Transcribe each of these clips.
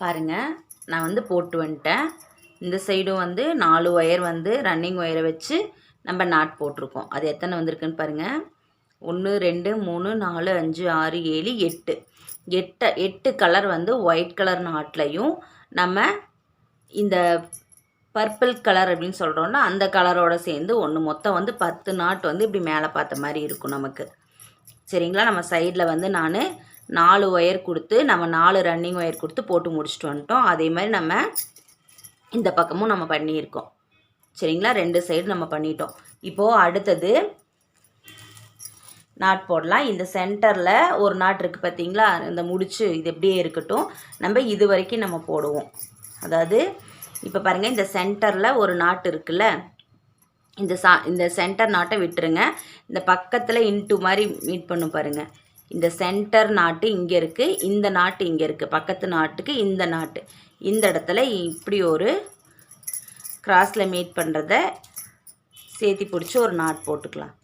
பாருங்கள் நான் வந்து போட்டு வந்துட்டேன். இந்த சைடும் வந்து நாலு ஒயர் வந்து ரன்னிங் ஒயரை வச்சு நம்ம நாட் போட்டிருக்கோம். அது எத்தனை வந்திருக்குன்னு பாருங்கள் ஒன்று ரெண்டு மூணு நாலு அஞ்சு ஆறு ஏழு எட்டு. எட்டு எட்டு கலர் வந்து ஒயிட் கலர் நாட்லையும் நம்ம இந்த பர்பிள் கலர் அப்படின்னு சொல்கிறோன்னா அந்த கலரோட சேர்ந்து ஒன்று மொத்தம் வந்து பத்து நாட் வந்து இப்படி மேலே பார்த்த மாதிரி இருக்கும் நமக்கு. சரிங்களா? நம்ம சைடில் வந்து நான் நாலு ஒயர் கொடுத்து நம்ம நாலு ரன்னிங் ஒயர் கொடுத்து போட்டு முடிச்சுட்டு வந்துட்டோம். அதே மாதிரி நம்ம இந்த பக்கமும் நம்ம பண்ணியிருக்கோம். சரிங்களா? ரெண்டு சைடு நம்ம பண்ணிட்டோம். இப்போது அடுத்தது நாட் போடலாம். இந்த சென்டரில் ஒரு நாட் இருக்குது பார்த்தீங்களா இந்த முடிச்சு இது எப்படியே இருக்கட்டும். நம்ம இது வரைக்கும் நம்ம போடுவோம். அதாவது இப்போ பாருங்கள் இந்த சென்டரில் ஒரு நாட் இருக்குல்ல? இந்த சா இந்த சென்டர் நாட்டை விட்டுருங்க. இந்த பக்கத்தில் இன்ட்டு மாதிரி மீட் பண்ணும் பாருங்கள் இந்த சென்டர் நாட்டு இங்கே இருக்குது இந்த நாட்டு இங்கே இருக்குது பக்கத்து நாட்டுக்கு இந்த நாட்டு. இந்த இடத்துல இப்படி ஒரு கிராஸில் மீட் பண்ணுறத சேர்த்தி பிடிச்சி ஒரு நாட் போட்டுக்கலாம்.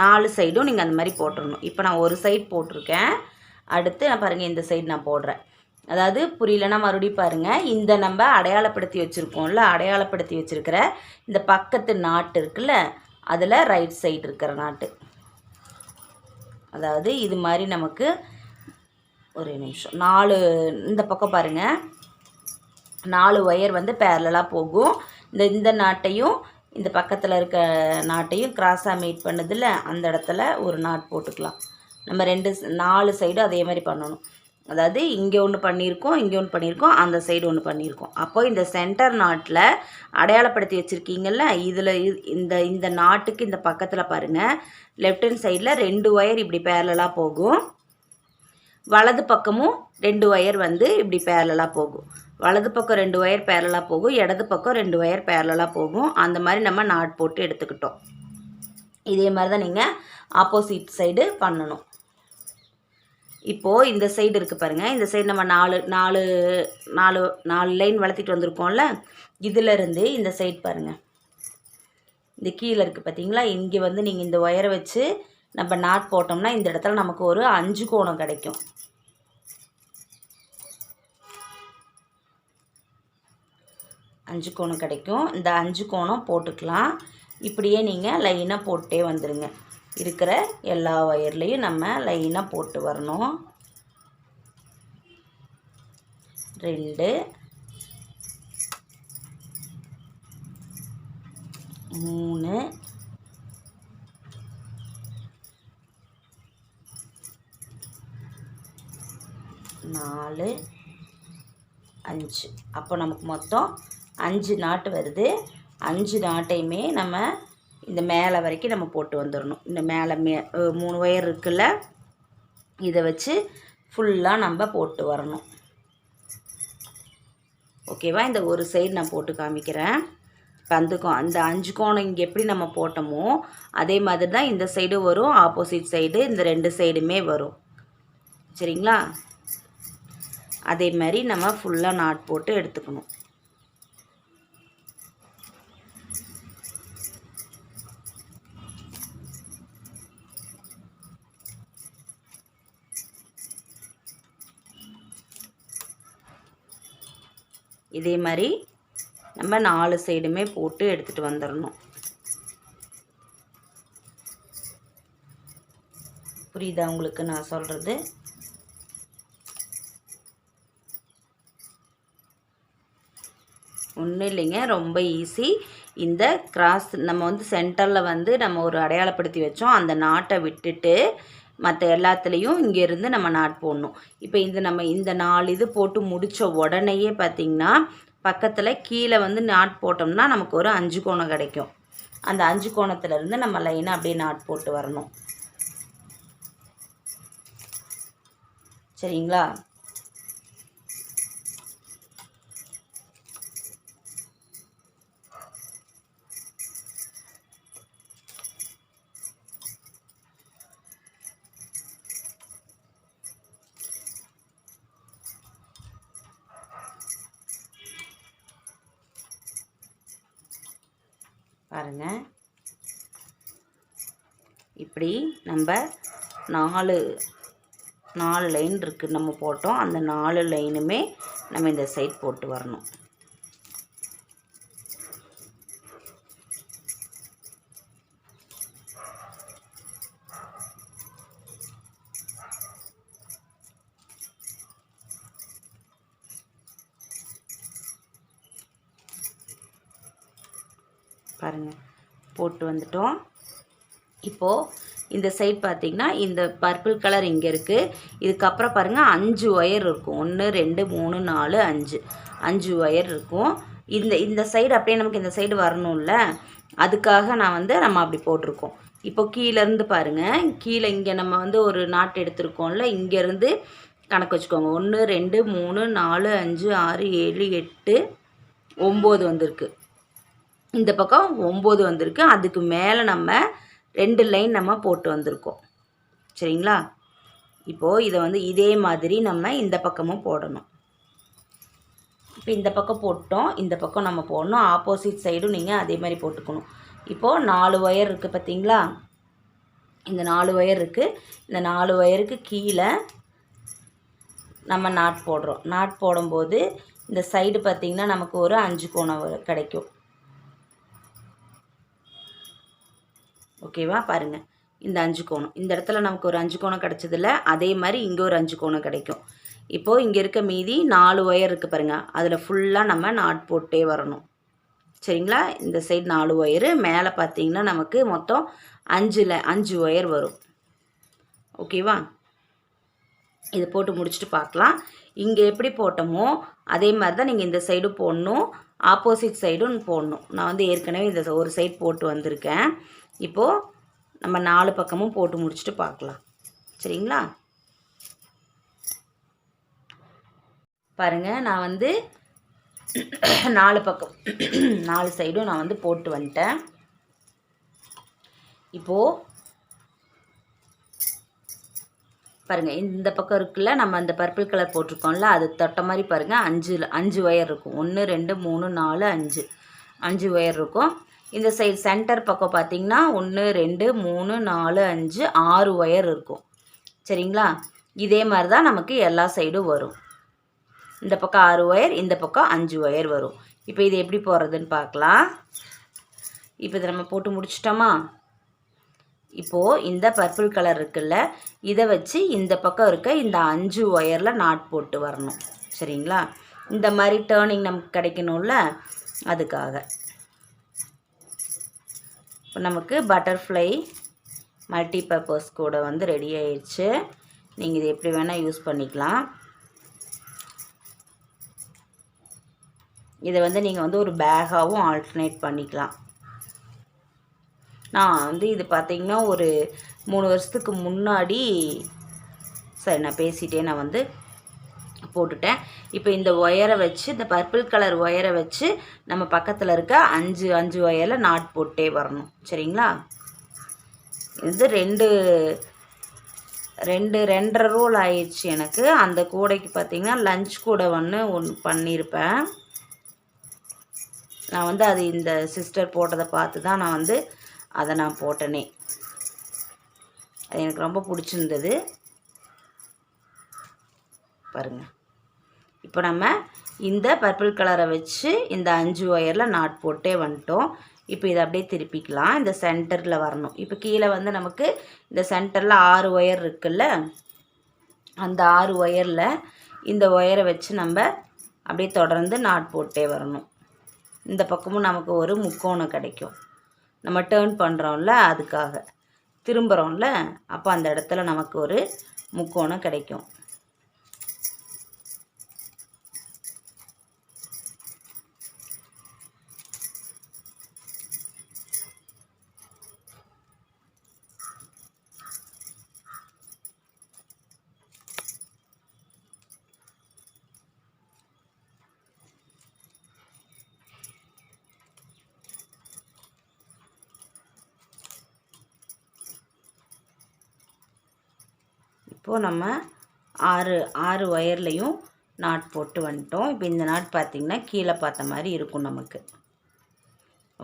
நாலு சைடும் நீங்கள் அந்த மாதிரி போட்டுடணும் இப்போ நான் ஒரு சைடு போட்டிருக்கேன். அடுத்து நான் பாருங்கள் இந்த சைடு நான் போடுறேன். அதாவது புரியலன்னா மறுபடியும் பாருங்கள் இந்த நம்ம அடையாளப்படுத்தி வச்சுருக்கோம்ல அடையாளப்படுத்தி வச்சுருக்கிற இந்த பக்கத்து நாட்டு இருக்குல்ல அதில் ரைட் சைடு இருக்கிற நாட்டு. அதாவது இது மாதிரி நமக்கு ஒரு நிமிஷம். நாலு இந்த பக்கம் பாருங்கள் நாலு ஒயர் வந்து பேரலாக போகும். இந்த இந்த நாட்டையும் இந்த பக்கத்தில் இருக்க நாட்டையும் கிராஸாக மீட் பண்ணதில் அந்த இடத்துல ஒரு நாட் போட்டுக்கலாம். நம்ம ரெண்டு நாலு சைடும் அதே மாதிரி பண்ணணும். அதாவது இங்கே ஒன்று பண்ணியிருக்கோம் இங்கே ஒன்று பண்ணியிருக்கோம் அந்த சைடு ஒன்று பண்ணியிருக்கோம். அப்போ இந்த சென்டர் நாட்டில் அடையாளப்படுத்தி வச்சுருக்கீங்கல்ல இதில் இந்த இந்த நாட்டுக்கு இந்த பக்கத்தில் பாருங்கள் லெஃப்ட் ஹேண்ட் சைடில் ரெண்டு ஒயர் இப்படி பேரலாக போகும். வலது பக்கமும் ரெண்டு ஒயர் வந்து இப்படி பேரலாக போகும். வலது பக்கம் ரெண்டு ஒயர் பேரலாக போகும் இடது பக்கம் ரெண்டு ஒயர் பேரலாக போகும். அந்த மாதிரி நம்ம நாட் போட்டு எடுத்துக்கிட்டோம். இதே மாதிரி தான் நீங்கள் ஆப்போசிட் சைடு பண்ணணும். இப்போது இந்த சைடு இருக்குது பாருங்கள் இந்த சைடு நம்ம நாலு நாலு நாலு நாலு லைன் வளர்த்திட்டு வந்திருக்கோம்ல. இதிலருந்து இந்த சைடு பாருங்கள் இந்த கீழே இருக்குது பார்த்தீங்களா இங்கே வந்து நீங்கள் இந்த ஒயரை வச்சு நம்ம நாட் போட்டோம்னா இந்த இடத்துல நமக்கு ஒரு அஞ்சு கோணம் கிடைக்கும். அஞ்சு கோணம் கிடைக்கும். இந்த அஞ்சு கோணம் போட்டுக்கலாம். இப்படியே நீங்கள் லைனாக போட்டே வந்துடுங்க இருக்கிற எல்லா ஒயர்லேயும் நம்ம லைனாக போட்டு வரணும். ரெண்டு. மூணு. நாலு. அஞ்சு. அப்போ நமக்கு மொத்தம் அஞ்சு நாட்டு வருது. அஞ்சு நாட்டையுமே நம்ம இந்த மேலே வரைக்கும் நம்ம போட்டு வந்துடணும் இந்த மேலே மே மூணு ஒயர் இருக்குல்ல? இதை வச்சு ஃபுல்லாக நம்ம போட்டு வரணும். ஓகேவா இந்த ஒரு சைடு நான் போட்டு காமிக்கிறேன். இப்போ அந்த கோ அந்த அஞ்சு கோணம் இங்கே எப்படி நம்ம போட்டோமோ அதே மாதிரி தான் இந்த சைடு வரும். ஆப்போசிட் சைடு இந்த ரெண்டு சைடுமே வரும். சரிங்களா? அதே மாதிரி நம்ம ஃபுல்லாக நாட் போட்டு எடுத்துக்கணும். இதே மாதிரி நம்ம நாலு சைடுமே போட்டு எடுத்துகிட்டு வந்துடணும். புரியுதா உங்களுக்கு நான் சொல்கிறது ஒன்றும் இல்லைங்க ரொம்ப ஈஸி இந்த கிராஸ் நம்ம வந்து சென்டரில் வந்து நம்ம ஒரு அடையாளப்படுத்தி வச்சோம். அந்த நாட்டை விட்டுட்டு மற்ற எல்லாத்துலேயும் இங்கேருந்து நம்ம நாட் போடணும். இப்போ இந்த நம்ம இந்த நாலு இது போட்டு முடித்த உடனேயே பார்த்திங்கன்னா பக்கத்தில் கீழே வந்து நாட் போட்டோம்னா நமக்கு ஒரு அஞ்சு கோணம் கிடைக்கும். அந்த அஞ்சு கோணத்துலேருந்து நம்ம லைனாக அப்படியே நாட் போட்டு வரணும். சரிங்களா? பாருங்கள் இப்படி நம்ம நாலு நாலு லைன் இருக்குது நம்ம போட்டோம். அந்த நாலு லைனுமே நம்ம இந்த சைட் போட்டு வரணும். பாருங்கள் போட்டு வந்துட்டோம். இப்போது இந்த சைட் பார்த்தீங்கன்னா இந்த பர்பிள் கலர் இங்கே இருக்குது இதுக்கப்புறம் பாருங்கள் அஞ்சு ஒயர் இருக்கும். ஒன்று ரெண்டு மூணு நாலு அஞ்சு. அஞ்சு ஒயர் இருக்கும். இந்த இந்த சைடு அப்படியே நமக்கு இந்த சைடு வரணும்ல. அதுக்காக நான் வந்து நம்ம அப்படி போட்டிருக்கோம். இப்போ கீழேருந்து பாருங்கள் கீழே இங்கே நம்ம வந்து ஒரு நாட்டு எடுத்திருக்கோம்ல. இங்கேருந்து கணக்கு வச்சுக்கோங்க. ஒன்று ரெண்டு மூணு நாலு அஞ்சு ஆறு ஏழு எட்டு ஒம்பது வந்திருக்கு. இந்த பக்கம் ஒம்பது வந்திருக்கு. அதுக்கு மேலே நம்ம ரெண்டு லைன் நம்ம போட்டு வந்திருக்கோம். சரிங்களா? இப்போது இதை வந்து இதே மாதிரி நம்ம இந்த பக்கமும் போடணும். இப்போ இந்த பக்கம் போட்டோம். இந்த பக்கம் நம்ம போடணும். ஆப்போசிட் சைடும் நீங்கள் அதே மாதிரி போட்டுக்கணும். இப்போது நாலு ஒயர் இருக்குது பார்த்தீங்களா இந்த நாலு ஒயர் இருக்குது இந்த நாலு ஒயருக்கு கீழே நம்ம நாட் போடுறோம். நாட் போடும்போது இந்த சைடு பார்த்திங்கன்னா நமக்கு ஒரு அஞ்சு கோணம் கிடைக்கும். ஓகேவா? பாருங்கள் இந்த அஞ்சு கோணம். இந்த இடத்துல நமக்கு ஒரு அஞ்சு கோணம் கிடச்சதில்ல அதே மாதிரி இங்கே ஒரு அஞ்சு கோணம் கிடைக்கும். இப்போது இங்கே இருக்க மீதி நாலு ஒயர் இருக்குது பாருங்கள் அதில் ஃபுல்லாக நம்ம நாட் போட்டே வரணும். சரிங்களா? இந்த சைடு நாலு ஒயரு மேலே பார்த்தீங்கன்னா நமக்கு மொத்தம் அஞ்சில் அஞ்சு ஒயர் வரும். ஓகேவா? இது போட்டு முடிச்சுட்டு பார்க்கலாம் இங்கே எப்படி போட்டோமோ அதே மாதிரி தான் நீங்கள் இந்த சைடு போடணும். ஆப்போசிட் சைடும் போடணும். நான் வந்து ஏற்கனவே இந்த ஒரு சைட் போட்டு வந்திருக்கேன். இப்போது நம்ம நாலு பக்கமும் போட்டு முடிச்சுட்டு பார்க்கலாம். சரிங்களா? பாருங்கள் நான் வந்து நாலு பக்கம் நாலு சைடும் நான் வந்து போட்டு வந்துட்டேன். இப்போது பாருங்கள் இந்த பக்கம் இருக்குல்ல நம்ம அந்த பர்பிள் கலர் போட்டிருக்கோம்ல அது தொட்ட மாதிரி பாருங்கள் அஞ்சு அஞ்சு ஒயர் இருக்கும். ஒன்று ரெண்டு மூணு நாலு அஞ்சு. அஞ்சு ஒயர் இருக்கும். இந்த சைடு சென்டர் பக்கம் பார்த்தீங்கன்னா ஒன்று ரெண்டு மூணு நாலு அஞ்சு ஆறு ஒயர் இருக்கும். சரிங்களா? இதே மாதிரி தான் நமக்கு எல்லா சைடும் வரும். இந்த பக்கம் ஆறு ஒயர் இந்த பக்கம் அஞ்சு ஒயர் வரும். இப்போ இது எப்படி போடுறதுன்னு பார்க்கலாம். இப்போ இதை நம்ம போட்டு முடிச்சிட்டோமா? இப்போது இந்த பர்பிள் கலர் இருக்குல்ல இதை வச்சு இந்த பக்கம் இருக்க இந்த அஞ்சு ஒயரில் நாட் போட்டு வரணும். சரிங்களா? இந்த மாதிரி டேர்னிங் நமக்கு கிடைக்கணும்ல அதுக்காக. இப்போ நமக்கு பட்டர்ஃப்ளை மல்டி பர்பஸ் கூட வந்து ரெடி ஆயிடுச்சு. நீங்கள் இது எப்படி வேணால் யூஸ் பண்ணிக்கலாம். இதை வந்து நீங்கள் வந்து ஒரு பேக்காகவும் ஆல்டர்னேட் பண்ணிக்கலாம். நான் வந்து இது பார்த்திங்கன்னா ஒரு மூணு வருஷத்துக்கு முன்னாடி சரி நான் பேசிட்டே நான் வந்து போட்டுட்டேன். இப்போ இந்த ஒயரை வச்சு இந்த பர்பிள் கலர் ஒயரை வச்சு நம்ம பக்கத்தில் இருக்க அஞ்சு அஞ்சு ஒயரில் நாட் போட்டே வரணும். சரிங்களா? இது ரெண்டு ரெண்டு ரெண்டரை ரோல் ஆயிடுச்சு எனக்கு. அந்த கூடைக்கு பார்த்தீங்கன்னா லஞ்ச் கூடை ஒன்று ஒன்று பண்ணியிருப்பேன் நான் வந்து அது இந்த சிஸ்டர் போட்டதை பார்த்து தான் நான் வந்து அதை நான் போட்டனே. அது எனக்கு ரொம்ப பிடிச்சிருந்தது. பாருங்கள் இப்போ நம்ம இந்த பர்பிள் கலரை வச்சு இந்த அஞ்சு ஒயரில் நாட் போட்டே வந்துட்டோம். இப்போ இதை அப்படியே திருப்பிக்கலாம். இந்த சென்டரில் வரணும். இப்போ கீழே வந்து நமக்கு இந்த சென்டரில் ஆறு ஒயர் இருக்குல்ல? அந்த ஆறு ஒயரில் இந்த ஒயரை வச்சு நம்ம அப்படியே தொடர்ந்து நாட் போட்டே வரணும். இந்த பக்கமும் நமக்கு ஒரு முக்கோணம் கிடைக்கும். நம்ம டேர்ன் பண்ணுறோம்ல அதுக்காக. திரும்புகிறோம்ல அப்போ அந்த இடத்துல நமக்கு ஒரு முக்கோணம் கிடைக்கும். இப்போது நம்ம ஆறு ஆறு ஒயர்லேயும் நாட் போட்டு வந்துட்டோம். இப்போ இந்த நாட் பார்த்திங்கன்னா கீழே பார்த்த மாதிரி இருக்கும் நமக்கு.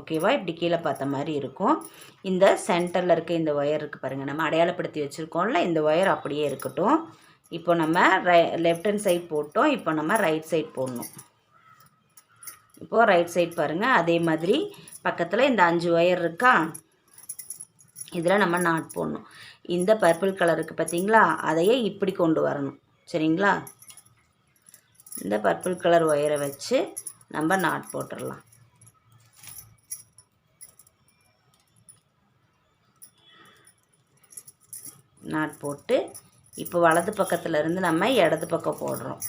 ஓகேவா? இப்படி கீழே பார்த்த மாதிரி இருக்கும். இந்த சென்டரில் இருக்க இந்த ஒயர் இருக்குது பாருங்கள் நம்ம அடையாளப்படுத்தி வச்சுருக்கோம்ல இந்த ஒயர் அப்படியே இருக்கட்டும். இப்போ நம்ம ரை லெஃப்ட் ஹேண்ட் சைட் போட்டோம். இப்போ நம்ம ரைட் சைட் போடணும். இப்போது ரைட் சைட் பாருங்கள் அதே மாதிரி பக்கத்தில் இந்த அஞ்சு ஒயர் இருக்கா? இதில் நம்ம நாட் போடணும். இந்த பர்பிள் கலருக்கு பார்த்தீங்களா அதையே இப்படி கொண்டு வரணும். சரிங்களா? இந்த பர்பிள் கலர் ஒயரை வச்சு நம்ம நாட் போட்டுடலாம் நாட் போட்டு இப்போ வலது பக்கத்தில் இருந்து நம்ம இடது பக்கம் போடுறோம்.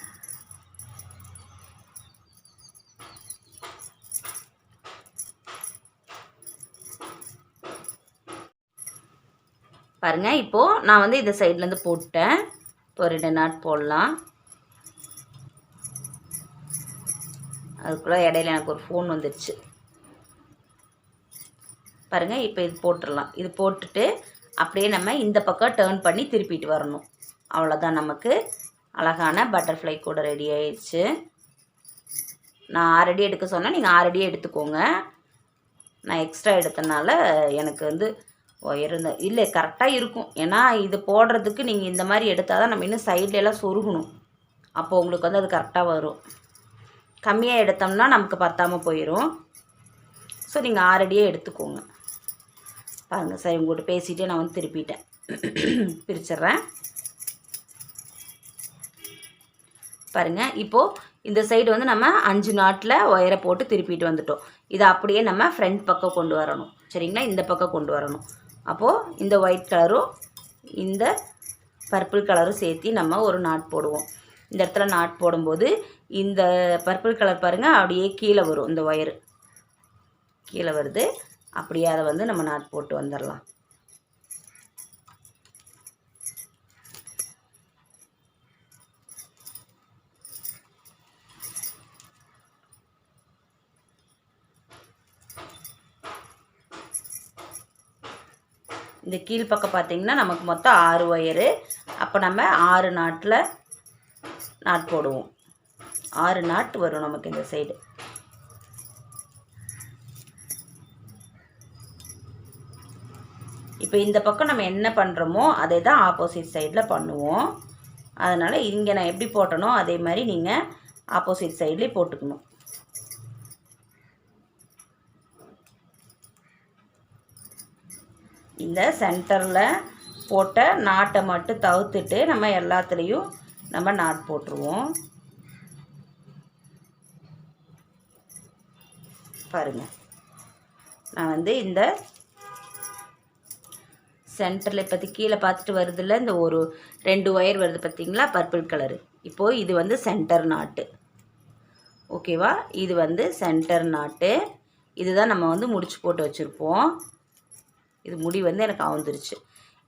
பாருங்கள் இப்போது நான் வந்து இந்த சைட்லேருந்து போட்டேன் இப்போ ரெண்டு நாட் போடலாம். அதுக்குள்ளே இடையில எனக்கு ஒரு ஃபோன் வந்துடுச்சு பாருங்கள் இப்போ இது போட்டுடலாம். இது போட்டுட்டு அப்படியே நம்ம இந்த பக்கம் டேர்ன் பண்ணி திருப்பிட்டு வரணும். அவ்வளோதான் நமக்கு. அழகான பட்டர்ஃப்ளை கூட ரெடி ஆயிடுச்சு நான் ஆறடி எடுக்க சொன்னேன். நீங்கள் ஆறடி எடுத்துக்கோங்க. நான் எக்ஸ்ட்ரா எடுத்தனால எனக்கு வந்து இருந்த இல்லை கரெக்டாக இருக்கும். ஏன்னா இது போடுறதுக்கு நீங்கள் இந்த மாதிரி எடுத்தால் தான் நம்ம இன்னும் சைட்ல எல்லாம் சொருகணும். அப்போ உங்களுக்கு வந்து அது கரெக்டாக வரும். கம்மியாக எடுத்தோம்னா நமக்கு பத்தாமல் போயிடும் ஸோ நீங்கள் ஆறடியே எடுத்துக்கோங்க. பாருங்கள் சரி உங்கள்கிட்ட பேசிகிட்டே நான் வந்து திருப்பிட்டேன். பிரிச்சிடுறேன். பாருங்கள் இப்போது இந்த சைடு வந்து நம்ம அஞ்சு நாட்டில் ஒயரை போட்டு திருப்பிட்டு வந்துட்டோம். இதை அப்படியே நம்ம ஃப்ரண்ட் பக்கம் கொண்டு வரணும். சரிங்களா? இந்த பக்கம் கொண்டு வரணும். அப்போது இந்த ஒயிட் கலரும் இந்த பர்பிள் கலரும் சேர்த்து நம்ம ஒரு நாட் போடுவோம். இந்த இடத்துல நாட் போடும்போது இந்த பர்பிள் கலர் பாருங்கள் அப்படியே கீழே வரும் இந்த ஒயரு கீழே வருது. அப்படியே அதை வந்து நம்ம நாட் போட்டு வந்துடலாம் இந்த கீழ்ப்பக்கம் பார்த்திங்கன்னா நமக்கு மொத்தம் ஆறு ஒயரு. அப்போ நம்ம ஆறு நாட்டில் நாட் போடுவோம். ஆறு நாட் வரும் நமக்கு இந்த சைடு இப்போ இந்த பக்கம் நம்ம என்ன பண்ணுறோமோ அதை தான் ஆப்போசிட் சைடில் பண்ணுவோம். அதனால் இங்கே நான் எப்படி போட்டனோ அதே மாதிரி நீங்கள் ஆப்போசிட் சைட்லேயே போட்டுக்கணும். இந்த சென்டரில் போட்ட நாட்டை மட்டும் தவிர்த்துட்டு நம்ம எல்லாத்துலேயும் நம்ம நாட் போட்டுருவோம். பாருங்கள் நான் வந்து இந்த சென்டரில் இப்போ கீழே பார்த்துட்டு வருதில்ல இந்த ஒரு ரெண்டு ஒயர் வருது பார்த்திங்களா? Purple colour. இப்போது இது வந்து சென்டர் நாட்டு. ஓகேவா? இது வந்து சென்டர் நாட்டு. இதுதான் நம்ம வந்து முடிச்சு போட்டு வச்சுருப்போம். இது முடி வந்து எனக்கு அவுந்துருச்சு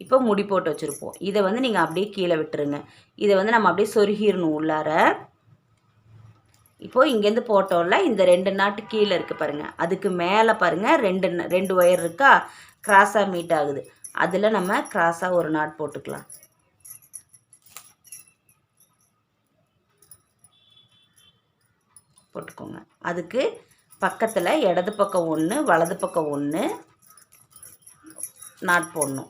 இப்போ முடி போட்டு வச்சுருப்போம். இதை வந்து நீங்கள் அப்படியே கீழே விட்டுருங்க. இதை வந்து நம்ம அப்படியே சொருகிடணும் உள்ளார. இப்போது இங்கேருந்து போட்டோம்ல இந்த ரெண்டு நாட்டு கீழே இருக்குது பாருங்கள் அதுக்கு மேலே பாருங்கள் ரெண்டு ரெண்டு ஒயர் இருக்கா? கிராஸாக மீட் ஆகுது. அதில் நம்ம கிராஸாக ஒரு நாட் போட்டுக்கலாம். போட்டுக்கோங்க. அதுக்கு பக்கத்தில் இடது பக்கம் ஒன்று வலது பக்கம் ஒன்று நாட் போடணும்.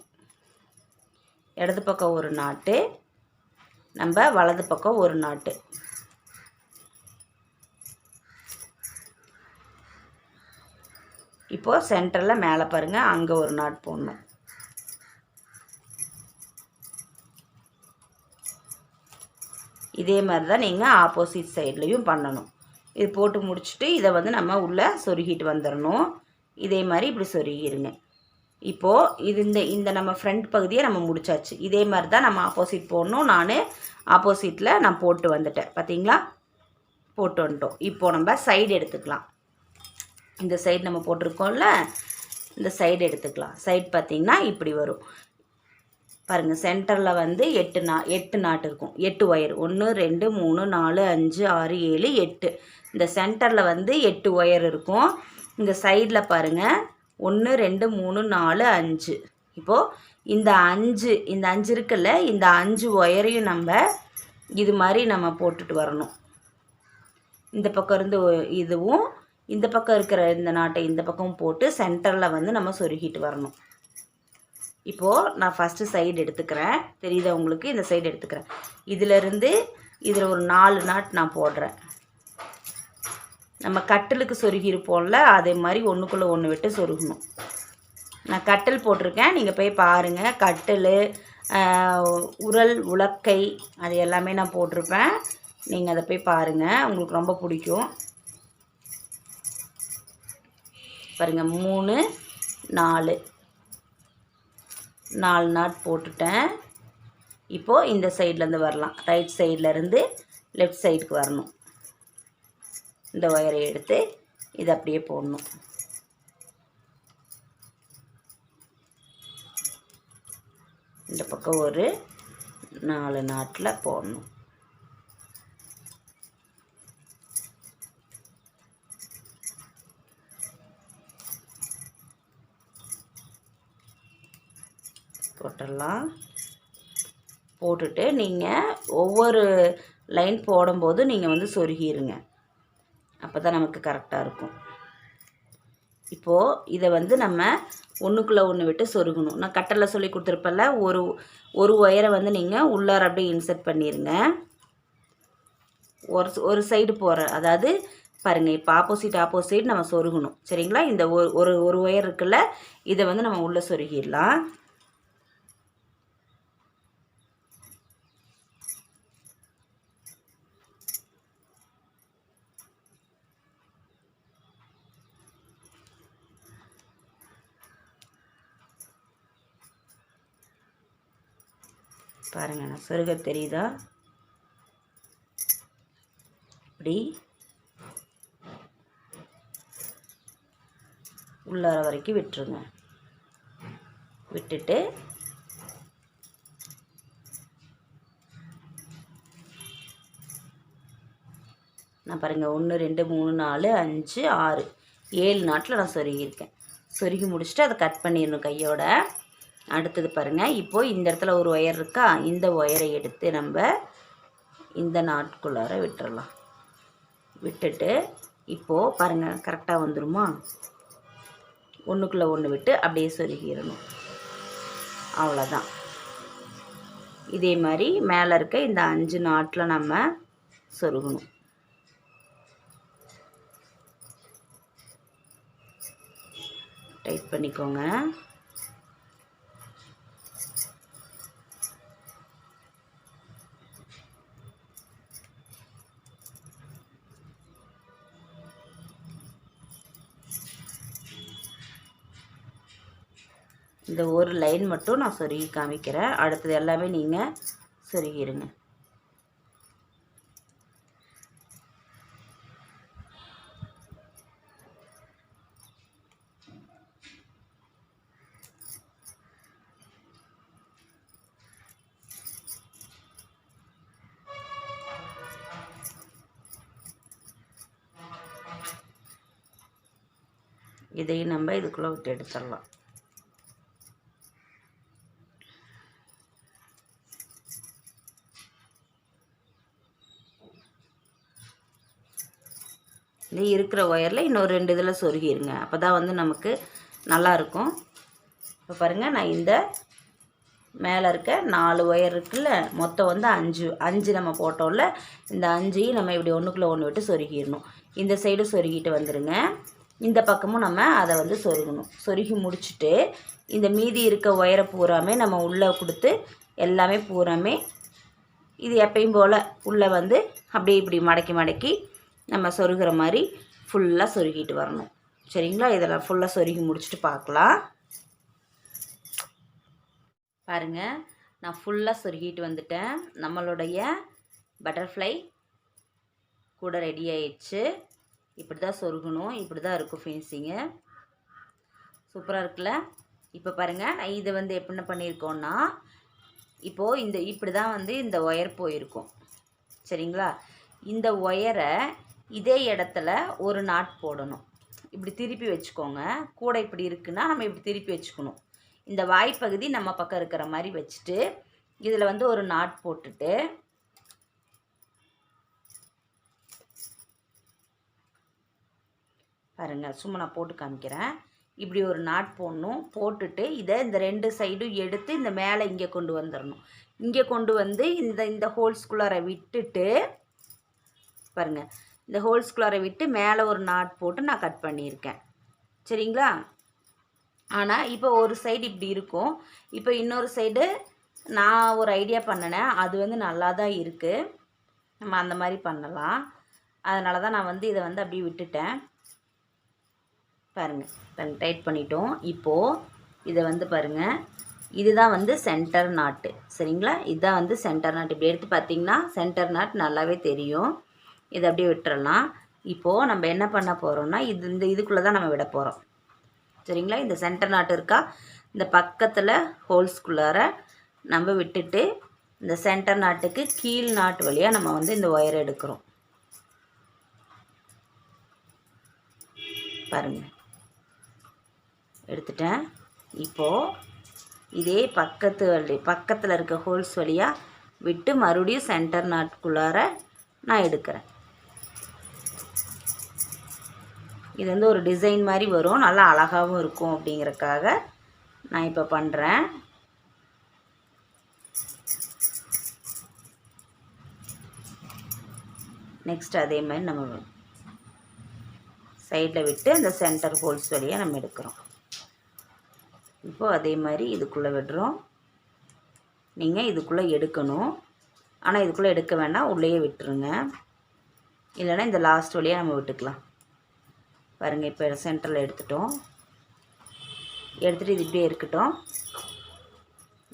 இடது பக்கம் ஒரு நாட்டு நம்ம வலது பக்கம் ஒரு நாட்டு. இப்போது சென்டரில் மேலே பாருங்கள் அங்கே ஒரு நாட் போடணும். இதே மாதிரி தான் நீங்கள் ஆப்போசிட் சைட்லேயும் பண்ணணும். இது போட்டு முடிச்சுட்டு இதை வந்து நம்ம உள்ளே சொருகிட்டு வந்துடணும் இதே மாதிரி இப்படி சொருகிருங்க. இப்போது இது இந்த இந்த நம்ம ஃப்ரண்ட் பகுதியை நம்ம முடிச்சாச்சு. இதே மாதிரி தான் நம்ம ஆப்போசிட் போடணும். நான் ஆப்போசிட்டில் நான் போட்டு வந்துட்டேன். பார்த்தீங்களா போட்டு வந்துட்டோம். இப்போது நம்ம சைடு எடுத்துக்கலாம். இந்த சைடு நம்ம போட்டிருக்கோம்ல இந்த சைடு எடுத்துக்கலாம். சைடு பார்த்திங்கன்னா இப்படி வரும். பாருங்கள் சென்டரில் வந்து எட்டு நா எட்டு நாட்டு இருக்கும். எட்டு ஒயர் ஒன்று ரெண்டு மூணு நாலு அஞ்சு ஆறு ஏழு எட்டு. இந்த சென்டரில் வந்து எட்டு ஒயர் இருக்கும். இந்த சைடில் பாருங்கள் ஒன்று ரெண்டு மூணு நாலு அஞ்சு. இப்போது இந்த அஞ்சு இந்த அஞ்சு இருக்குல்ல இந்த அஞ்சு ஒயரையும் நம்ம இது மாதிரி நம்ம போட்டுட்டு வரணும். இந்த பக்கம் இருந்து இதுவும் இந்த பக்கம் இருக்கிற இந்த நாட்டை இந்த பக்கம் போட்டு சென்டரில் வந்து நம்ம சொருகிட்டு வரணும். இப்போது நான் ஃபஸ்ட்டு சைடு எடுத்துக்கிறேன். தெரியுதா உங்களுக்கு? இந்த சைடு எடுத்துக்கிறேன். இதிலிருந்து இதில் ஒரு நாலு நாட் நான் போடுறேன். நம்ம கட்டிலுக்கு சொருகியிருப்போம்ல அதே மாதிரி ஒன்றுக்குள்ளே ஒன்று விட்டு சொருகணும். நான் கட்டில் போட்டிருக்கேன். நீங்கள் போய் பாருங்கள் கட்டில் உரல் உலக்கை அது எல்லாமே நான் போட்டிருப்பேன். நீங்கள் அதை போய் பாருங்கள் உங்களுக்கு ரொம்ப பிடிக்கும். பாருங்கள் மூணு நாலு. நாலு நாட் போட்டுட்டேன். இப்போது இந்த சைட்லேருந்து வரலாம். ரைட் சைட்லேருந்து லெஃப்ட் சைடுக்கு வரணும். இந்த ஒயரை எடுத்து இதை அப்படியே போடணும். இந்த பக்கம் ஒரு நாலு நாட்டில் போடணும். போட்டுடலாம். போட்டுட்டு நீங்கள் ஒவ்வொரு லைன் போடும்போது நீங்கள் வந்து சொருகிருங்க. அப்போ தான் நமக்கு கரெக்டாக இருக்கும். இப்போது இதை வந்து நம்ம ஒன்றுக்குள்ளே ஒன்று விட்டு சொருகணும். நான் கட்டலில் சொல்லி கொடுத்துருப்பல ஒரு ஒரு ஒயரை வந்து நீங்கள் உள்ளார அப்படியே இன்சர்ட் பண்ணிடுங்க ஒரு ஒரு சைடு போகிற அதாவது பாருங்கள் இப்போ ஆப்போசிட் ஆப்போசிட் நம்ம சொருகணும். சரிங்களா? இந்த ஒரு ஒரு ஒயர் இருக்குல்ல இதை வந்து நம்ம உள்ளே சொருகிடலாம். பாருங்கள் நான் சொருக தெரியுதா? இப்படி. உள்ளார வரைக்கும் விட்டுருங்க. விட்டுட்டு நான் பாருங்கள் ஒன்று ரெண்டு மூணு நாலு அஞ்சு ஆறு ஏழு நாட்டில் நான் சொருகியிருக்கேன். சொருகி முடிச்சுட்டு அதை கட் பண்ணிடணும் கையோட. அடுத்தது பாருங்கள் இப்போது இந்த இடத்துல ஒரு ஒயர் இருக்கா? இந்த ஒயரை எடுத்து நம்ம இந்த நாட்குள்ளார விட்டுறலாம். விட்டுட்டு இப்போது பாருங்கள் கரெக்டாக வந்துடுமா ஒன்றுக்குள்ளே ஒன்று விட்டு அப்படியே சொருகிடணும். அவ்வளோதான் இதே மாதிரி மேலே இருக்க இந்த அஞ்சு நாட்டில் நம்ம சொருகணும். டைட் பண்ணிக்கோங்க. இந்த ஒரு லைன் மட்டும் நான் சொருகி காமிக்கிறேன். அடுத்தது எல்லாமே நீங்கள் சொருகிடுங்க இதையும் நம்ம இதுக்குள்ளே விட்டு எடுத்துடலாம். இந்த இருக்கிற ஒயரில் இன்னொரு ரெண்டு இதில் சொருகிருங்க. அப்போ தான் வந்து நமக்கு நல்லாயிருக்கும். இப்போ பாருங்கள் நான் இந்த மேலே இருக்க நாலு ஒயர் இருக்குல்ல மொத்தம் வந்து அஞ்சு அஞ்சு நம்ம போட்டோம்ல இந்த அஞ்சையும் நம்ம இப்படி ஒன்றுக்குள்ளே ஒன்று விட்டு சொருகிடணும். இந்த சைடு சொருகிட்டு வந்துடுங்க இந்த பக்கமும் நம்ம அதை வந்து சொருகணும். சொருகி முடிச்சுட்டு இந்த மீதி இருக்க ஒயரை பூராமே நம்ம உள்ளே கொடுத்து எல்லாமே பூராமே இது எப்பயும் போல் உள்ளே வந்து அப்படியே இப்படி மடக்கி மடக்கி நம்ம சொருகிற மாதிரி ஃபுல்லாக சொருகிட்டு வரணும். சரிங்களா? இதில் ஃபுல்லாக சொருகி முடிச்சுட்டு பார்க்கலாம். பாருங்கள் நான் ஃபுல்லாக சொருகிட்டு வந்துட்டேன். நம்மளுடைய பட்டர்ஃப்ளை கூட ரெடி ஆயிடுச்சு. இப்படி தான் சொருகணும். இப்படி தான் இருக்கும் ஃபினிஷிங்கு சூப்பராக இருக்குல்ல? இப்போ பாருங்கள் நான் இதை வந்து எப்படின்னு பண்ணியிருக்கோன்னா இப்போது இந்த இப்படி தான் வந்து இந்த ஒயர் போயிருக்கும். சரிங்களா? இந்த ஒயரை இதே இடத்துல ஒரு நாட் போடணும். இப்படி திருப்பி வச்சுக்கோங்க. கூட இப்படி இருக்குன்னா நம்ம இப்படி திருப்பி வச்சுக்கணும். இந்த வாய்ப்பகுதி நம்ம பக்கம் இருக்கிற மாதிரி வச்சுட்டு இதில் வந்து ஒரு நாட் போட்டுட்டு பாருங்கள் சும்மா நான் போட்டு காமிக்கிறேன். இப்படி ஒரு நாட் போடணும். போட்டுட்டு இதை இந்த ரெண்டு சைடும் எடுத்து இந்த மேலே இங்கே கொண்டு வந்துடணும். இங்கே கொண்டு வந்து இந்த இந்த ஹோல்ஸ்குள்ளார விட்டுட்டு பாருங்கள் இந்த ஹோல்ஸ்குள்ளார விட்டு மேலே ஒரு நாட் போட்டு நான் கட் பண்ணியிருக்கேன். சரிங்களா? ஆனால் இப்போ ஒரு சைடு இப்படி இருக்கும். இப்போ இன்னொரு சைடு நான் ஒரு ஐடியா பண்ணினேன். அது வந்து நல்லா தான் இருக்குது நம்ம அந்த மாதிரி பண்ணலாம். அதனால தான் நான் வந்து இதை வந்து அப்படியே விட்டுட்டேன். பாருங்கள் பாருங்கள் டைட் பண்ணிட்டோம். இப்போது இதை வந்து பாருங்கள் இதுதான் வந்து சென்டர் நாட்டு. சரிங்களா? இதுதான் வந்து சென்டர் நாட் இப்படி எடுத்து பார்த்தீங்கன்னா சென்டர் நாட் நல்லாவே தெரியும். இதை அப்படியே விட்டுறலாம். இப்போது நம்ம என்ன பண்ண போகிறோம்னா இது இந்த இதுக்குள்ளே தான் நம்ம விட போகிறோம் சரிங்களா? இந்த சென்டர் நாட்டு இருக்கா? இந்த பக்கத்தில் ஹோல்ஸ்குள்ளார நம்ம விட்டுட்டு இந்த சென்டர் நாட்டுக்கு கீழ் நாட்டு வழியாக நம்ம வந்து இந்த ஒயர் எடுக்கிறோம். பாருங்கள் எடுத்துட்டேன். இப்போது இதே பக்கத்து வழி பக்கத்தில் இருக்க ஹோல்ஸ் வழியாக விட்டு மறுபடியும் சென்டர் நாட்டுக்குள்ளார நான் எடுக்கிறேன். இது வந்து ஒரு டிசைன் மாதிரி வரும். நல்லா அழகாகவும் இருக்கும் அப்படிங்கிறக்காக நான் இப்போ பண்ணுறேன் நெக்ஸ்ட் அதே மாதிரி நம்ம சைடில் விட்டு அந்த சென்டர் ஹோல்ஸ் வழியாக நம்ம எடுக்கிறோம். இப்போது அதே மாதிரி இதுக்குள்ளே விடுறோம். நீங்கள் இதுக்குள்ளே எடுக்கணும். ஆனால் இதுக்குள்ளே எடுக்க வேண்டாம். உள்ளேயே விட்டுருங்க. இல்லைன்னா இந்த லாஸ்ட் வழியாக நம்ம விட்டுக்கலாம். பாருங்கள் இப்போ சென்டரில் எடுத்துட்டோம். எடுத்துகிட்டு இது இப்படியே இருக்கட்டும்.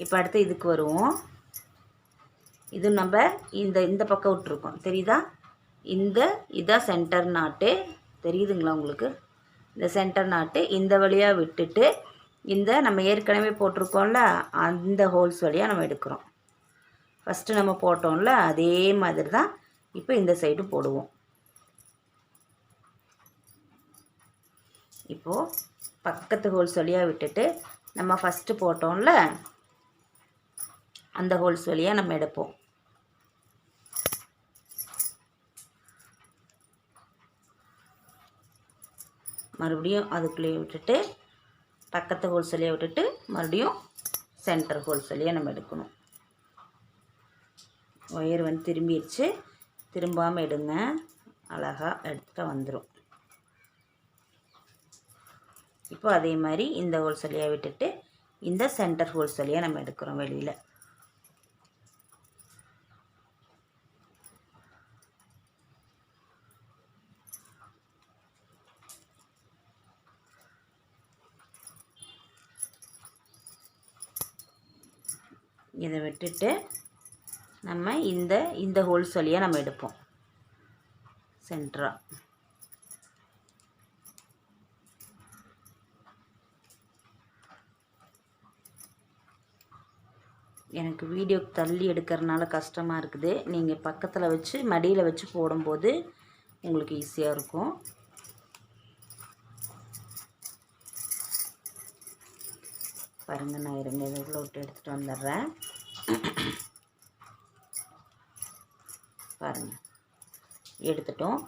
இப்போ அடுத்து இதுக்கு வருவோம். இது நம்ம இந்த இந்த பக்கம் விட்டுருக்கோம். தெரியுதா? இந்த இதான் சென்டர் நாட்டு. தெரியுதுங்களா உங்களுக்கு? இந்த சென்டர் நாட்டு இந்த வழியாக விட்டுட்டு இந்த நம்ம ஏற்கனவே போட்டிருக்கோம்ல அந்த ஹோல்ஸ் வழியாக நம்ம எடுக்கிறோம். ஃபஸ்ட்டு நம்ம போட்டோம்ல அதே மாதிரி தான் இப்போ இந்த சைடு போடுவோம். இப்போது பக்கத்து ஹோல்ஸ் வழியாக விட்டுட்டு நம்ம ஃபஸ்ட்டு போட்டோம்ல அந்த ஹோல்ஸ் வழியாக நம்ம எடுப்போம். மறுபடியும் அதுக்குள்ளேயே விட்டுட்டு பக்கத்து ஹோல்ஸ் வழியாக விட்டுட்டு மறுபடியும் சென்டர் ஹோல்ஸ் வழியாக நம்ம எடுக்கணும். ஒயர் வந்து திரும்பிடுச்சு. திரும்பாமல் எடுங்க. அழகாக எடுத்துகிட்டு வந்துடும் இப்போ அதே மாதிரி இந்த ஹோல்ஸ் வழியாக விட்டுட்டு இந்த சென்டர் ஹோல்ஸ் வழியாக நம்ம எடுக்கிறோம் வெளியில். இதை விட்டுட்டு நம்ம இந்த இந்த ஹோல்ஸ் வழியாக நம்ம எடுப்போம். சென்ட்ரா எனக்கு வீடியோ தள்ளி எடுக்கிறனால கஷ்டமாக இருக்குது. நீங்கள் பக்கத்தில் வச்சு மடியில் வச்சு போடும்போது உங்களுக்கு ஈஸியாக இருக்கும். பாருங்கள் நான் இருங்க இதை உள்ள விட்டு எடுத்துகிட்டு வந்துடுறேன். பாருங்கள் எடுத்துட்டோம்.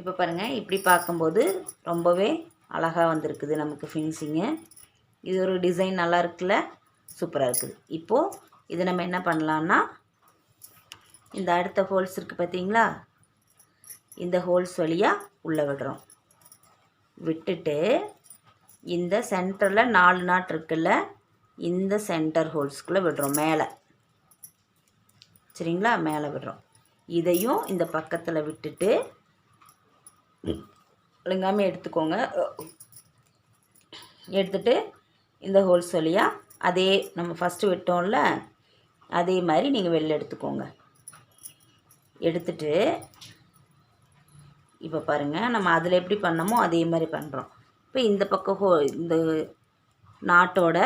இப்போ பாருங்கள் இப்படி பார்க்கும்போது ரொம்பவே அழகாக வந்திருக்குது நமக்கு ஃபினிஷிங்கு இது ஒரு டிசைன் நல்லா இருக்குல்ல? சூப்பராக இருக்குது. இப்போது இது நம்ம என்ன பண்ணலான்னா இந்த அடுத்த ஹோல்ஸ் இருக்குது பார்த்தீங்களா இந்த ஹோல்ஸ் வழியாக உள்ளே விடுறோம். விட்டுட்டு இந்த சென்டரில் நாலு நாட் இருக்குல்ல இந்த சென்டர் ஹோல்ஸ்குள்ளே விடுறோம் மேலே. சரிங்களா? மேலே விடுறோம். இதையும் இந்த பக்கத்தில் விட்டுட்டு ஒழுங்காமல் எடுத்துக்கோங்க. எடுத்துட்டு இந்த ஹோல்ஸ் வழியாக அதே நம்ம ஃபஸ்ட்டு விட்டோம்ல அதே மாதிரி நீங்கள் வெளில எடுத்துக்கோங்க. எடுத்துட்டு இப்போ பாருங்கள் நம்ம அதில் எப்படி பண்ணமோ அதே மாதிரி பண்ணுறோம் இப்போ இந்த பக்கம் ஹோ இந்த நாட்டோட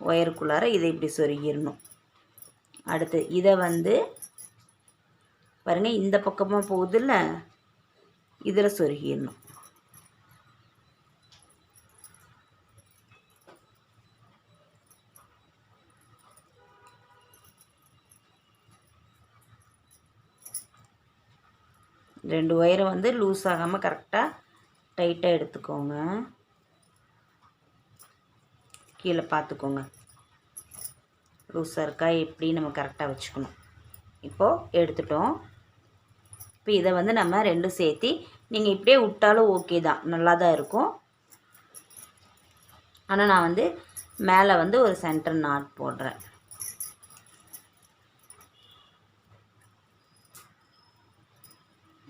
ஒயருக்குள்ளார இதை இப்படி சொருகிடணும். அடுத்து இதை வந்து பாருங்கள் இந்த பக்கமாக போகுதுல்ல? இதில் சொருகிடணும். ரெண்டு ஒயரை வந்து லூஸ் ஆகாமல் கரெக்டாக டைட்டாக எடுத்துக்கோங்க. கீழே பார்த்துக்கோங்க. லூஸாக இருக்கா? எப்படி நம்ம கரெக்டாக வச்சுக்கணும். இப்போது எடுத்துட்டோம். இப்போ இதை வந்து நம்ம ரெண்டும் சேர்த்து நீங்கள் இப்படியே விட்டாலும் ஓகே தான். நல்லா தான் இருக்கும். ஆனால் நான் வந்து மேலே வந்து ஒரு சென்டர் நாட் போடுறேன்.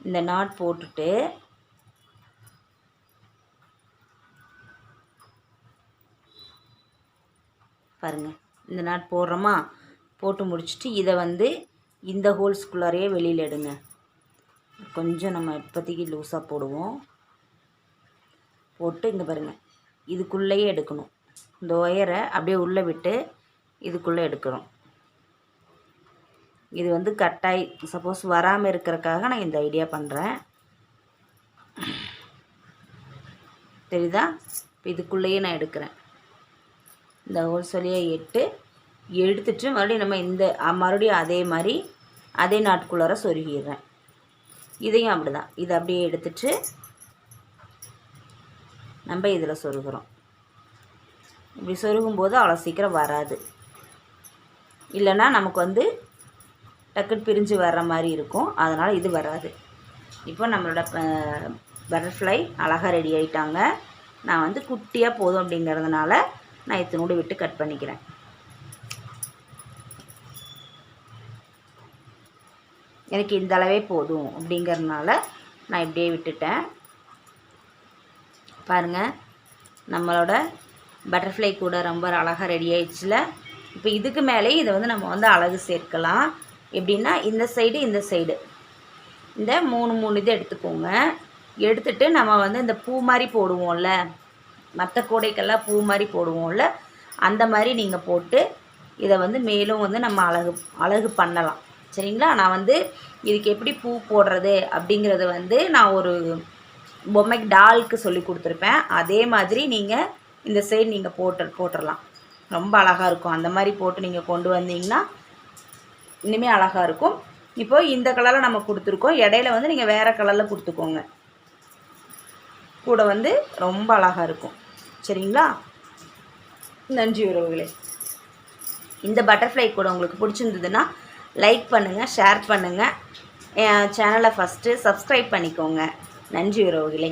இந்த நாட் போட்டுட்டு பாருங்கள் இந்த நாட் போடுறோமா? போட்டு முடிச்சுட்டு இதை வந்து இந்த ஹோல்ஸ்குள்ளாரையே வெளியில் எடுங்க. கொஞ்சம் நம்ம இப்போதைக்கு லூஸாக போடுவோம். போட்டு இங்கே பாருங்கள் இதுக்குள்ளேயே எடுக்கணும். இந்த ஒயரை அப்படியே உள்ளே விட்டு இதுக்குள்ளே எடுக்கிறோம். இது வந்து கட்டாய் சப்போஸ் வராமல் இருக்கிறக்காக நான் இந்த ஐடியா பண்ணுறேன் தெரியுதா? இப்போ இதுக்குள்ளேயே நான் எடுக்கிறேன். இந்த ஹோல்ஸ் வழியாக எட்டு எடுத்துட்டு மறுபடியும் நம்ம இந்த மறுபடியும் அதே மாதிரி அதே நாட்குள்ளார சொருகிடுறேன். இதையும் அப்படி தான் இதை அப்படியே எடுத்துட்டு நம்ம இதில் சொருகிறோம். இப்படி சொருகும்போது அவ்வளோ சீக்கிரம் வராது. இல்லைன்னா நமக்கு வந்து டக்குன்னு பிரிஞ்சு வர்ற மாதிரி இருக்கும். அதனால் இது வராது. இப்போ நம்மளோட பட்டர்ஃப்ளை அழகாக ரெடி ஆகிட்டாங்க நான் வந்து குட்டியாக போதும் அப்படிங்கிறதுனால நான் இத்தினோடு விட்டு கட் பண்ணிக்கிறேன். எனக்கு இந்த அளவே போதும் அப்படிங்கிறதுனால நான் இப்படியே விட்டுட்டேன். பாருங்கள் நம்மளோட பட்டர்ஃப்ளை கூட ரொம்ப அழகாக ரெடி ஆயிடுச்சுல. இப்போ இதுக்கு மேலே இதை வந்து நம்ம வந்து அழகு சேர்க்கலாம். எப்படின்னா இந்த சைடு இந்த சைடு இந்த மூணு மூணு இது எடுத்துக்கோங்க. எடுத்துட்டு நம்ம வந்து இந்த பூ மாதிரி போடுவோம்ல. மற்ற கூடைக்கெல்லாம் பூ மாதிரி போடுவோம்ல. அந்த மாதிரி நீங்கள் போட்டு இதை வந்து மேலும் வந்து நம்ம அழகு அழகு பண்ணலாம். சரிங்களா? நான் வந்து இதுக்கு எப்படி பூ போடுறது அப்படிங்கிறத வந்து நான் ஒரு பொம்மைக்கு டாலுக்கு சொல்லி கொடுத்துருப்பேன். அதே மாதிரி நீங்கள் இந்த சைடு நீங்கள் போட்டு போட்டுடலாம் ரொம்ப அழகாக இருக்கும். அந்த மாதிரி போட்டு நீங்கள் கொண்டு வந்தீங்கன்னா இனிமேல் அழகாக இருக்கும். இப்போ இந்த கலரில் நம்ம கொடுத்துருக்கோம். இடையில வந்து நீங்கள் வேறு கலரில் கொடுத்துக்கோங்க. கூட வந்து ரொம்ப அழகாக இருக்கும். சரிங்களா? நன்றி உறவுகளே. இந்த பட்டர்ஃப்ளை கூட உங்களுக்கு பிடிச்சிருந்ததுன்னா லைக் பண்ணுங்கள் ஷேர் பண்ணுங்கள் என் சேனலை ஃபஸ்ட்டு சப்ஸ்கிரைப் பண்ணிக்கோங்க. நன்றி உறவுகளே.